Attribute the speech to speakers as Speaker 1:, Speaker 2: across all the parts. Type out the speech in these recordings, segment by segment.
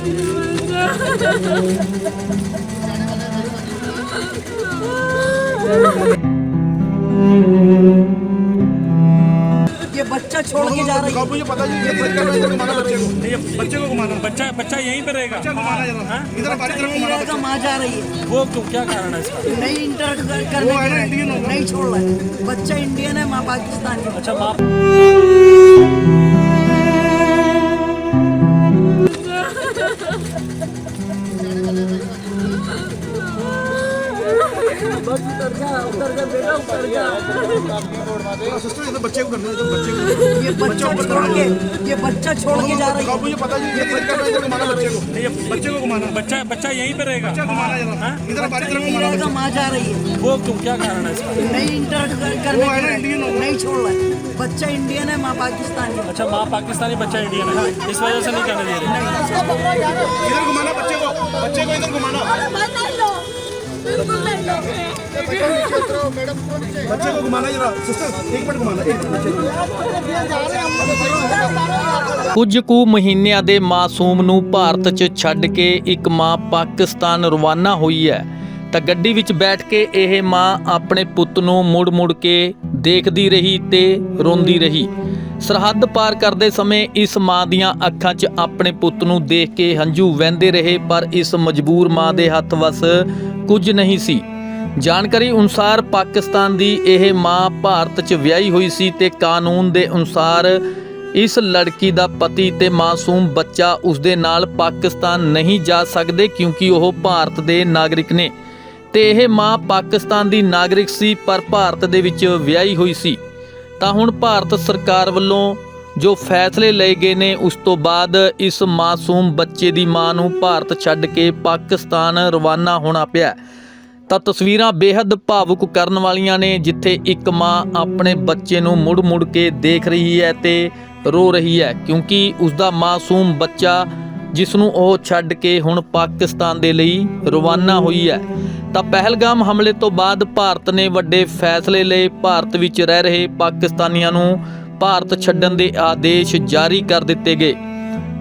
Speaker 1: ये बच्चा छोड़ के जा रही है।
Speaker 2: मुझे पता नहीं ये बच्चा को घुमाना बच्चे को?
Speaker 3: नहीं, बच्चे को घुमाना बच्चा बच्चा यहीं पे रहेगा।
Speaker 2: घुमाना जरा इधर हमारी तरफ़
Speaker 1: नहीं
Speaker 2: घुमाना
Speaker 1: रहेगा माँ जा रही है।
Speaker 3: वो क्यों क्या कारण है इसका?
Speaker 1: नहीं इंटर करने
Speaker 2: है
Speaker 1: नहीं छोड़ रहा है। बच्चा इंडियन है माँ पाकिस्तानी है।
Speaker 3: अच्छा माँ
Speaker 1: उतर जा उतर बेटा उतर जा।
Speaker 2: सिस्टर इधर बच्चे को करना इधर बच्चे को।
Speaker 1: ये बच्चा छोड़ के ये बच्चा छोड़ के जा रही है।
Speaker 2: मुझे पता नहीं ये बच्चा को इधर घुमाना बच्चे को।
Speaker 3: नहीं, बच्चे को घुमाना। बच्चा बच्चा यहीं पे रहेगा।
Speaker 2: घुमाना जरा। इधर हमारी तरफ़ घुमाना
Speaker 1: रहेगा माँ जा रही है।
Speaker 3: वो तुम क्या कारण है इसका?
Speaker 1: नहीं इंटर करने
Speaker 2: है
Speaker 1: नहीं छोड़ रहा है। बच्चा इंडियन है माँ पाकिस्तानी
Speaker 3: अच्छा माँ पाकिस्तानी बच्चा इंडियन है। इस वजह से नहीं करने दे रहे।
Speaker 2: इधर घुमाना बच्चे को। बच्चे को इधर घुमाना। बच्चे को घुमाना जरा सिस्टर एक मिनट घुमाना एक मिनट बच्चे को
Speaker 4: ਕੁਝ ਕੁ ਮਹੀਨਿਆਂ ਦੇ ਮਾਸੂਮ ਨੂੰ ਭਾਰਤ 'ਚ ਛੱਡ ਕੇ ਇੱਕ ਮਾਂ ਪਾਕਿਸਤਾਨ ਰਵਾਨਾ ਹੋਈ ਹੈ ਤਾਂ ਗੱਡੀ ਵਿੱਚ ਬੈਠ ਕੇ ਇਹ ਮਾਂ ਆਪਣੇ ਪੁੱਤ ਨੂੰ ਮੁੜ-ਮੁੜ ਕੇ ਦੇਖਦੀ ਰਹੀ ਤੇ ਰੋਂਦੀ ਰਹੀ ਸਰਹੱਦ ਪਾਰ ਕਰਦੇ ਸਮੇਂ ਇਸ ਮਾਂ ਦੀਆਂ ਅੱਖਾਂ 'ਚ ਆਪਣੇ ਪੁੱਤ ਨੂੰ ਦੇਖ ਕੇ ਹੰਝੂ ਵਹਿੰਦੇ ਰਹੇ ਪਰ ਇਸ ਮਜਬੂਰ ਮਾਂ ਦੇ ਹੱਥ ਵਸ ਕੁਝ ਨਹੀਂ ਸੀ ਜਾਣਕਾਰੀ ਅਨੁਸਾਰ ਪਾਕਿਸਤਾਨ ਦੀ ਇਹ ਮਾਂ ਭਾਰਤ 'ਚ ਵਿਆਹੀ ਹੋਈ ਸੀ ਤੇ ਕਾਨੂੰਨ ਦੇ ਅਨੁਸਾਰ ਇਸ ਲੜਕੀ ਦਾ ਪਤੀ ਤੇ ਮਾਸੂਮ ਬੱਚਾ ਉਸਦੇ ਨਾਲ ਪਾਕਿਸਤਾਨ ਨਹੀਂ ਜਾ ਸਕਦੇ ਕਿਉਂਕਿ ਉਹ ਭਾਰਤ ਦੇ ਨਾਗਰਿਕ ਨੇ। ਤੇ ਇਹ ਮਾਂ ਪਾਕਿਸਤਾਨ ਦੀ ਨਾਗਰਿਕ ਸੀ, ਪਰ ਭਾਰਤ ਦੇ ਵਿੱਚ ਵਿਆਹੀ ਹੋਈ ਸੀ। ਤਾਂ ਹੁਣ ਭਾਰਤ ਸਰਕਾਰ ਵੱਲੋਂ ਜੋ ਫੈਸਲੇ ਲਏ ਗਏ ਨੇ, ਉਸ ਤੋਂ ਬਾਅਦ ਇਸ ਮਾਸੂਮ ਬੱਚੇ ਦੀ ਮਾਂ ਨੂੰ ਭਾਰਤ ਛੱਡ ਕੇ ਪਾਕਿਸਤਾਨ ਰਵਾਨਾ ਹੋਣਾ ਪਿਆ। ਤਾਂ ਤਸਵੀਰਾਂ ਬੇहद ਭਾਵੁਕ ਕਰਨ ਵਾਲੀਆਂ ਨੇ, ਜਿੱਥੇ ਇੱਕ ਮਾਂ ਆਪਣੇ ਬੱਚੇ ਨੂੰ ਮੁੜ-ਮੁੜ ਕੇ ਦੇਖ ਰਹੀ ਹੈ ਤੇ ਰੋ ਰਹੀ ਹੈ, ਕਿਉਂਕਿ ਉਸ ਦਾ ਮਾਸੂਮ ਬੱਚਾ ਜਿਸ ਨੂੰ ਉਹ ਛੱਡ ਕੇ ਹੁਣ ਪਾਕਿਸਤਾਨ ਦੇ ਲਈ ਰਵਾਨਾ ਹੋਈ ਹੈ। ਤਾਂ ਪਹਿਲਗਾਮ ਹਮਲੇ ਤੋਂ ਬਾਅਦ ਭਾਰਤ ਨੇ ਵੱਡੇ ਫੈਸਲੇ ਲਏ, ਭਾਰਤ ਵਿੱਚ ਰਹਿ ਰਹੇ ਪਾਕਿਸਤਾਨੀਆਂ ਨੂੰ ਭਾਰਤ ਛੱਡਣ ਦੇ ਆਦੇਸ਼ ਜਾਰੀ ਕਰ ਦਿੱਤੇ ਗਏ।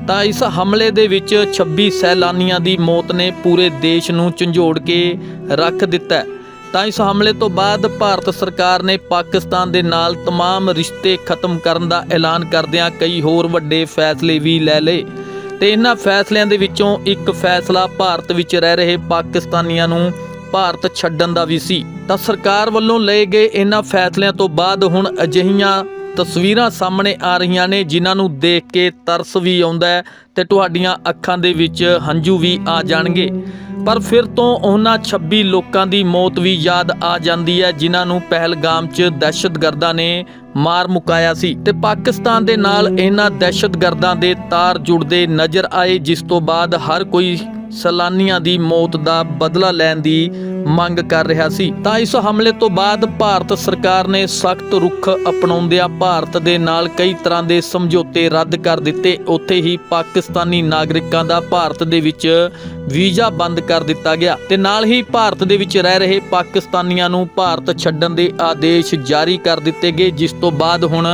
Speaker 4: ਤਾਂ ਇਸ ਹਮਲੇ ਦੇ ਵਿੱਚ 26 ਸੈਲਾਨੀਆਂ ਦੀ ਮੌਤ ਨੇ ਪੂਰੇ ਦੇਸ਼ ਨੂੰ ਝੰਜੋੜ ਕੇ ਰੱਖ ਦਿੱਤਾ ਹੈ। ਤਾਂ ਇਸ ਹਮਲੇ ਤੋਂ ਬਾਅਦ ਭਾਰਤ ਸਰਕਾਰ ਨੇ ਪਾਕਿਸਤਾਨ ਦੇ ਨਾਲ तमाम ਰਿਸ਼ਤੇ ਖਤਮ ਕਰਨ ਦਾ ਐਲਾਨ ਕਰਦਿਆਂ ਕਈ ਹੋਰ ਵੱਡੇ ਫੈਸਲੇ ਵੀ ਲੈ ਲਏ ਤੇ ਇਹਨਾਂ ਫੈਸਲਿਆਂ ਦੇ ਵਿੱਚੋਂ ਇੱਕ ਫੈਸਲਾ ਭਾਰਤ ਵਿੱਚ ਰਹਿ ਰਹੇ ਪਾਕਿਸਤਾਨੀਆਂ ਨੂੰ ਭਾਰਤ ਛੱਡਣ ਦਾ ਵੀ ਸੀ ਤਾਂ ਸਰਕਾਰ ਵੱਲੋਂ ਲਏ ਗਏ ਇਹਨਾਂ ਫੈਸਲਿਆਂ ਤੋਂ ਬਾਅਦ ਹੁਣ ਅਜਿਹੀਆਂ ਤਸਵੀਰਾਂ ਸਾਹਮਣੇ ਆ ਰਹੀਆਂ ਨੇ, ਜਿਨ੍ਹਾਂ ਨੂੰ ਦੇਖ ਕੇ ਤਰਸ ਵੀ ਆਉਂਦਾ ਹੈ ਤੇ ਤੁਹਾਡੀਆਂ ਅੱਖਾਂ ਦੇ ਵਿੱਚ ਹੰਝੂ ਵੀ ਆ ਜਾਣਗੇ। ਪਰ ਫਿਰ ਤੋਂ ਉਹਨਾਂ 26 ਲੋਕਾਂ ਦੀ ਮੌਤ ਵੀ ਯਾਦ ਆ ਜਾਂਦੀ ਹੈ, ਜਿਨ੍ਹਾਂ ਨੂੰ ਪਹਿਲਗਾਮ 'ਚ ਦਹਿਸ਼ਤਗਰਦਾਂ ਨੇ ਮਾਰ ਮੁਕਾਇਆ ਸੀ। ਤੇ ਪਾਕਿਸਤਾਨ ਦੇ ਨਾਲ ਇਹਨਾਂ ਦਹਿਸ਼ਤਗਰਦਾਂ ਦੇ ਤਾਰ ਜੁੜਦੇ ਨਜ਼ਰ ਆਏ, ਜਿਸ ਤੋਂ ਬਾਅਦ ਹਰ ਕੋਈ ਸੈਲਾਨੀਆਂ ਦੀ ਮੌਤ ਦਾ ਬਦਲਾ ਲੈਣ ਦੀ ਮੰਗ ਕਰ ਰਿਹਾ ਸੀ। ਤਾਂ ਇਸ ਹਮਲੇ ਤੋਂ ਬਾਅਦ ਭਾਰਤ ਸਰਕਾਰ ਨੇ ਸਖਤ ਰੁਖ ਅਪਣਾਉਂਦਿਆਂ ਭਾਰਤ ਦੇ ਨਾਲ ਕਈ ਤਰ੍ਹਾਂ ਦੇ ਸਮਝੌਤੇ ਰੱਦ ਕਰ ਦਿੱਤੇ। ਉੱਥੇ ਹੀ ਪਾਕਿਸਤਾਨੀ ਨਾਗਰਿਕਾਂ ਦਾ ਭਾਰਤ ਦੇ ਵਿੱਚ ਵੀਜ਼ਾ ਬੰਦ ਕਰ ਦਿੱਤਾ ਗਿਆ ਤੇ ਨਾਲ ਹੀ ਭਾਰਤ ਦੇ ਵਿੱਚ ਰਹਿ ਰਹੇ ਪਾਕਿਸਤਾਨੀਆਂ ਨੂੰ ਭਾਰਤ ਛੱਡਣ ਦੇ ਆਦੇਸ਼ ਜਾਰੀ ਕਰ ਦਿੱਤੇ ਗਏ, ਜਿਸ ਤੋਂ ਬਾਅਦ ਹੁਣ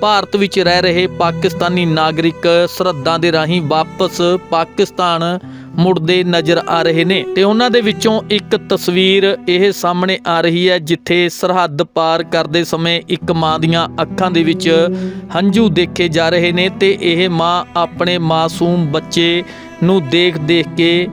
Speaker 4: ਭਾਰਤ ਵਿੱਚ ਰਹਿ ਰਹੇ ਪਾਕਿਸਤਾਨੀ ਨਾਗਰਿਕ ਸਰਹੱਦਾਂ ਦੇ ਰਾਹੀਂ ਵਾਪਸ ਪਾਕਿਸਤਾਨ ਮੁੜਦੇ ਨਜ਼ਰ ਆ ਰਹੇ ਨੇ ਤੇ ਉਹਨਾਂ ਦੇ ਵਿੱਚੋਂ ਇੱਕ ਤਸਵੀਰ ਇਹ ਸਾਹਮਣੇ ਆ ਰਹੀ ਹੈ, ਜਿੱਥੇ ਸਰਹੱਦ ਪਾਰ ਕਰਦੇ ਸਮੇਂ ਇੱਕ ਮਾਂ ਦੀਆਂ ਅੱਖਾਂ ਦੇ ਵਿੱਚ ਹੰਝੂ ਦੇਖੇ ਜਾ ਰਹੇ ਨੇ ਤੇ ਇਹ ਮਾਂ ਆਪਣੇ ਮਾਸੂਮ ਬੱਚੇ ਨੂੰ ਦੇਖ-ਦੇਖ ਕੇ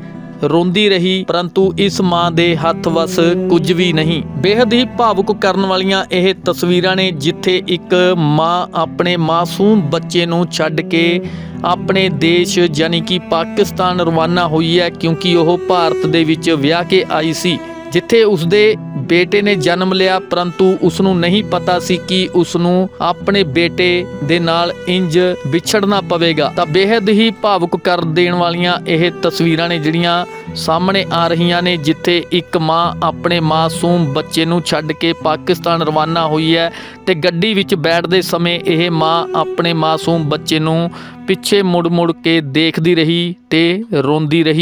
Speaker 4: ਰੋਂਦੀ ਰਹੀ, ਪਰੰਤੂ ਇਸ ਮਾਂ ਦੇ ਹੱਥ ਵਸ ਕੁਝ ਵੀ ਨਹੀਂ। ਬੇहद ਹੀ ਭਾਵੁਕ ਕਰਨ ਵਾਲੀਆਂ ਇਹ ਤਸਵੀਰਾਂ ਨੇ ਜਿੱਥੇ ਇੱਕ ਮਾਂ ਆਪਣੇ ਮਾਸੂਮ ਬੱਚੇ ਨੂੰ ਛੱਡ ਕੇ ਆਪਣੇ ਦੇਸ਼ ਯਾਨੀ ਕਿ ਪਾਕਿਸਤਾਨ ਰਵਾਨਾ ਹੋਈ ਹੈ, ਕਿਉਂਕਿ ਉਹ ਭਾਰਤ ਦੇ ਵਿੱਚ ਵਿਆਹ ਕੇ ਆਈ ਸੀ, ਜਿੱਥੇ ਉਸਦੇ ਬੇਟੇ ਨੇ ਜਨਮ ਲਿਆ, ਪਰੰਤੂ ਉਸ ਨੂੰ ਨਹੀਂ ਪਤਾ ਸੀ ਕਿ ਉਸ ਨੂੰ ਆਪਣੇ ਬੇਟੇ ਦੇ ਨਾਲ ਇੰਜ ਵਿਛੜਨਾ ਪਵੇਗਾ। ਤਾਂ ਬੇहद ਹੀ ਭਾਵੁਕ ਕਰ ਦੇਣ ਵਾਲੀਆਂ ਇਹ ਤਸਵੀਰਾਂ ਨੇ ਜਿਹੜੀਆਂ ਸਾਹਮਣੇ ਆ ਰਹੀਆਂ ਨੇ, ਜਿੱਥੇ ਇੱਕ ਮਾਂ ਆਪਣੇ ਮਾਸੂਮ ਬੱਚੇ ਨੂੰ ਛੱਡ ਕੇ ਪਾਕਿਸਤਾਨ ਰਵਾਨਾ ਹੋਈ ਹੈ ਤੇ ਗੱਡੀ ਵਿੱਚ ਬੈਠਦੇ ਸਮੇਂ ਇਹ ਮਾਂ ਆਪਣੇ ਮਾਸੂਮ ਬੱਚੇ ਨੂੰ ਪਿੱਛੇ ਮੁੜ-ਮੁੜ ਕੇ ਦੇਖਦੀ ਰਹੀ ਤੇ ਰੋਂਦੀ ਰਹੀ।